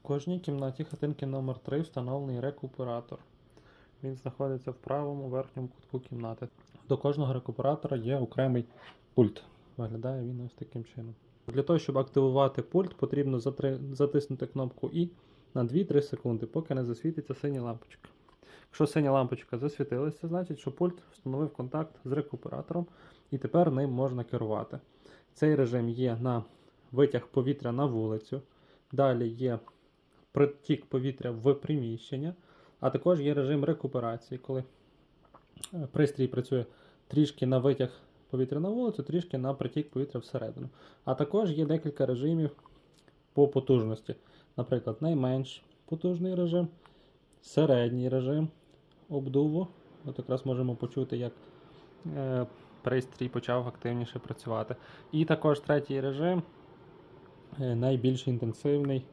В кожній кімнаті хатинки номер 3 встановлений рекуператор. Він знаходиться в правому верхньому кутку кімнати. До кожного рекуператора є окремий пульт. Виглядає він ось таким чином. Для того, щоб активувати пульт, потрібно затиснути кнопку І на 2-3 секунди, поки не засвітиться синя лампочка. Якщо синя лампочка засвітилася, значить, що пульт встановив контакт з рекуператором і тепер ним можна керувати. Цей режим є на витяг повітря на вулицю. Далі є притік повітря в приміщення, а також є режим рекуперації, коли е, пристрій працює трішки на витяг повітря на вулицю, трішки на притік повітря всередину. А також є декілька режимів по потужності. Наприклад, найменш потужний режим, середній режим обдуву. От якраз можемо почути, як е, пристрій почав активніше працювати. І також третій режим, е, найбільш інтенсивний